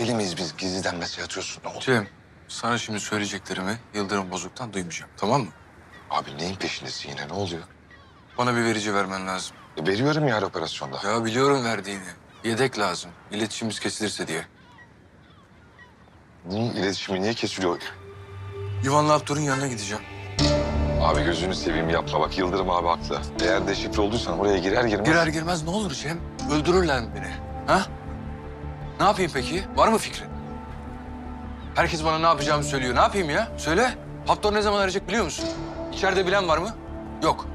Deli miyiz biz? Gizliden mesaj atıyorsun. Ne oldu? Cem, sana şimdi söyleyeceklerimi Yıldırım Bozuk'tan duymayacağım, tamam mı? Abi neyin peşindesin yine? Ne oluyor? Bana bir verici vermen lazım. E, veriyorum ya her operasyonda. Ya biliyorum verdiğini. Yedek lazım. İletişimimiz kesilirse diye. Bunun iletişimi niye kesiliyor? Yuvanlı Abdur'un yanına gideceğim. Abi gözünü seveyim yapma bak Yıldırım abi haklı. Eğer deşifre olduysan oraya girer girmez... Girer girmez ne olur Cem? Öldürürler beni? Ha? Ne yapayım peki? Var mı fikrin? Herkes bana ne yapacağımı söylüyor. Ne yapayım ya? Söyle. Haptor ne zaman arayacak biliyor musun? İçeride bilen var mı? Yok.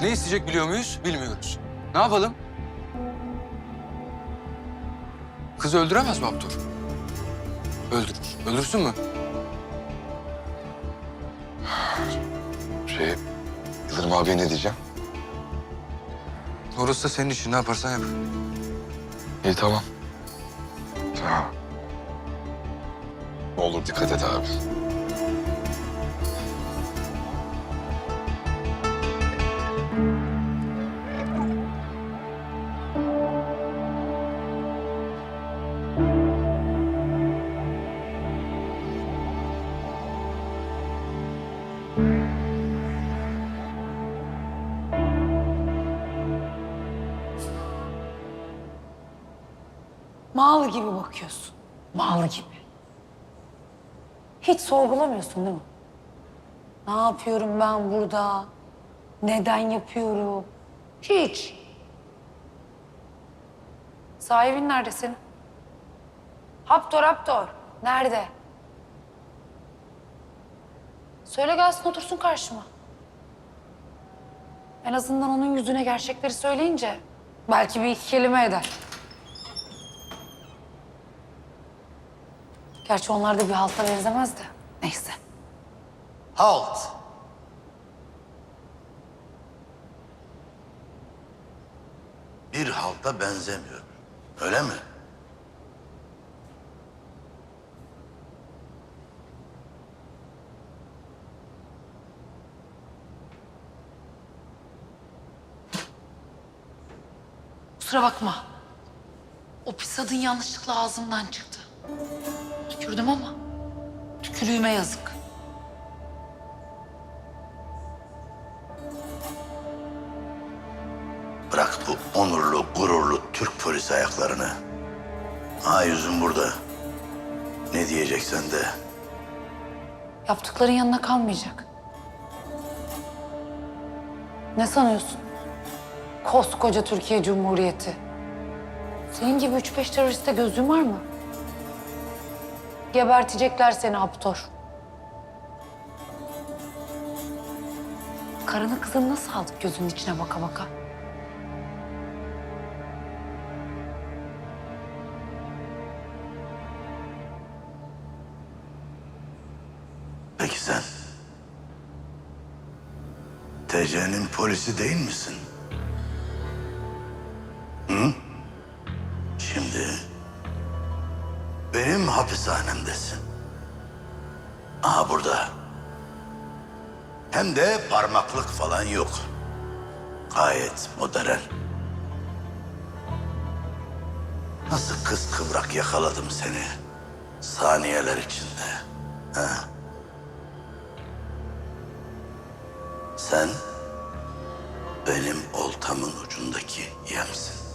Ne isteyecek biliyor muyuz? Bilmiyoruz. Ne yapalım? Kızı öldüremez mi Haptor? Öldürür. Öldürsün mü? Şey, Yıldırım abiye ne diyeceğim? Orası da senin işin. Ne yaparsan yap. İyi tamam. Ne olur dikkat et abi. Mal gibi bakıyorsun. Mal gibi. Hiç sorgulamıyorsun değil mi? Ne yapıyorum ben burada? Neden yapıyorum? Hiç. Sahibin nerede senin? Haptor, Haptor. Nerede? Söyle gelsin otursun karşıma. En azından onun yüzüne gerçekleri söyleyince belki bir iki kelime eder. Gerçi onlar da bir halta benzemez de. Neyse. Halt. Bir halta benzemiyor. Öyle mi? Kusura bakma. O pis adın yanlışlıkla ağzımdan çıktı. Tükürdüm ama tükürüğüme yazık. Bırak bu onurlu, gururlu Türk polis ayaklarını. Ha yüzüm burada. Ne diyeceksen de. Yaptıkların yanına kalmayacak. Ne sanıyorsun? Koskoca Türkiye Cumhuriyeti. Senin gibi üç beş teröriste gözün var mı? Gebertecekler seni Haptor. Karını kızını nasıl aldık gözünün içine baka baka? Peki sen? TC'nin polisi değil misin? Benim hapishanemdesin. Aha burada. Hem de parmaklık falan yok. Gayet modern. Nasıl kız kıvrak yakaladım seni saniyeler içinde. Ha? Sen benim oltamın ucundaki yemsin.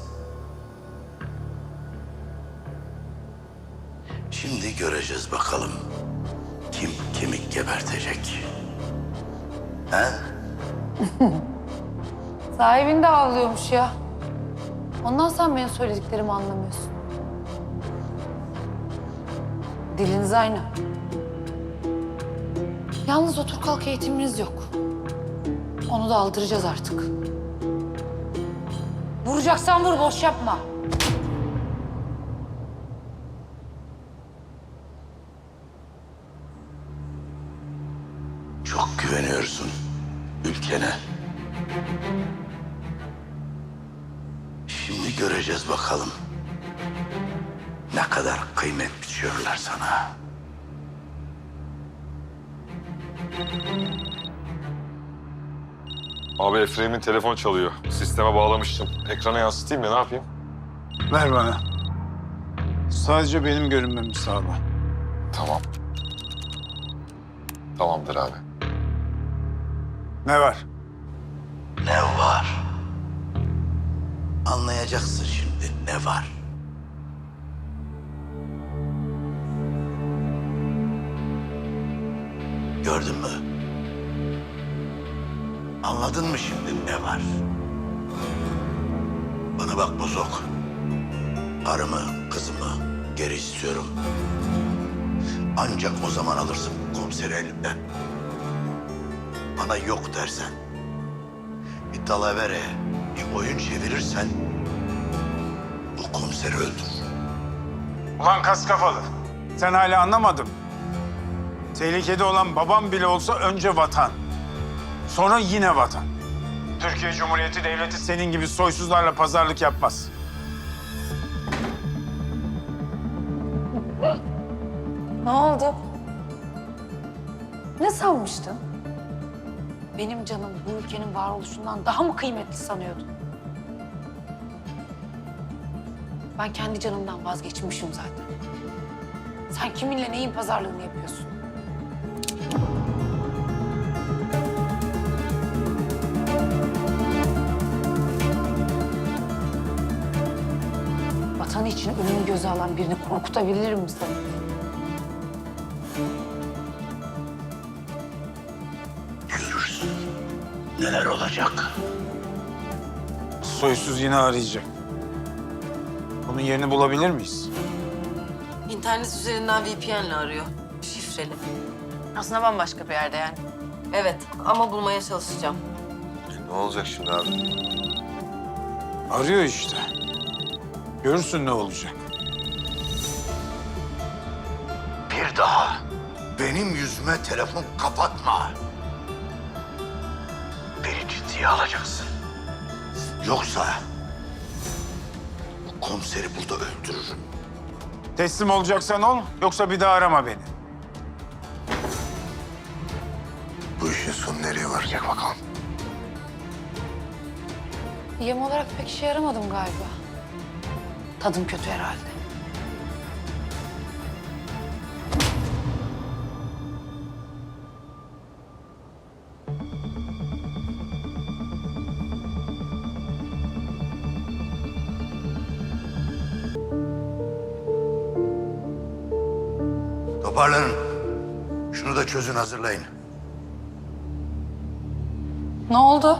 Şimdi göreceğiz bakalım kim kimi gebertecek. He? Sahibin de ağlıyormuş ya. Ondan sen benim söylediklerimi anlamıyorsun. Diliniz aynı. Yalnız otur kalk eğitiminiz yok. Onu da aldıracağız artık. Vuracaksan vur, boş yapma. Çok güveniyorsun ülkene. Şimdi göreceğiz bakalım. Ne kadar kıymet biçiyorlar sana. Abi Efraim'in telefon çalıyor. Sisteme bağlamıştım. Ekrana yansıtayım ya ne yapayım? Ver bana. Sadece benim görünmemi sağla. Tamam. Tamamdır abi. Ne var? Ne var? Anlayacaksın şimdi ne var. Gördün mü? Anladın mı şimdi ne var? Bana bak bozok. Karımı, kızımı geri istiyorum. Ancak o zaman alırsın komiseri elimden. Bana yok dersen, bir dalavere, bir oyun çevirirsen bu komiseri öldür. Ulan kas kafalı. Sen hala anlamadın. Tehlikede olan babam bile olsa önce vatan. Sonra yine vatan. Türkiye Cumhuriyeti Devleti senin gibi soysuzlarla pazarlık yapmaz. Ne oldu? Ne sanmıştın? Benim canım bu ülkenin varoluşundan daha mı kıymetli sanıyordun? Ben kendi canımdan vazgeçmişim zaten. Sen kiminle neyin pazarlığını yapıyorsun? Vatan için ölümü göze alan birini korkutabilir misin? Görürsün. Neler olacak? Soysuz yine arayacak. Bunun yerini bulabilir miyiz? İnternet üzerinden VPN'le arıyor. Şifreli. Aslında bambaşka bir yerde yani. Evet ama bulmaya çalışacağım. Ne olacak şimdi abi? Arıyor işte. Görürsün ne olacak. Bir daha benim yüzüme telefon kapatma. Ciddiye alacaksın. Yoksa bu komiseri burada öldürürüm. Teslim olacaksan ol, yoksa bir daha arama beni. Bu işin sonu nereye varacak bakalım. Yem olarak pek işe yaramadım galiba. Tadım kötü herhalde. Toparlanın. Şunu da çözün hazırlayın. Ne oldu?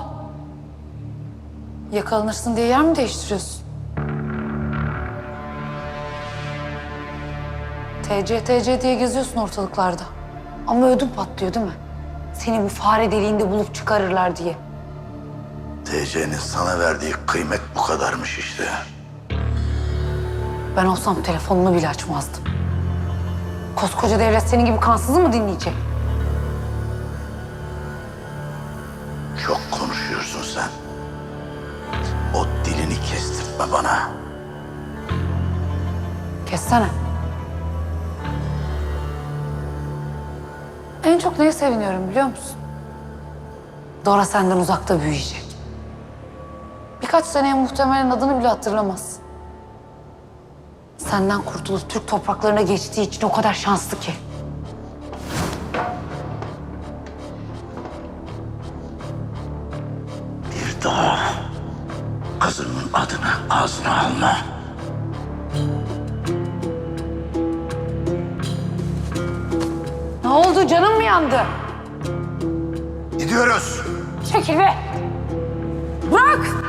Yakalanırsın diye yer mi değiştiriyorsun? TC TC diye geziyorsun ortalıklarda. Ama ödüm patlıyor değil mi? Seni bu fare deliğinde bulup çıkarırlar diye. TC'nin sana verdiği kıymet bu kadarmış işte. Ben olsam telefonunu bile açmazdım. Koskoca devlet senin gibi kansızı mı dinleyecek? Çok konuşuyorsun sen. O dilini kestirme bana. Kessene. En çok neye seviniyorum biliyor musun? Dora senden uzakta büyüyecek. Birkaç seneye muhtemelen adını bile hatırlamaz. Senden kurtulup Türk topraklarına geçtiği için o kadar şanslı ki. Bir daha kızımın adını ağzına alma. Ne oldu canım mı yandı? Gidiyoruz. Çekil be! Bırak!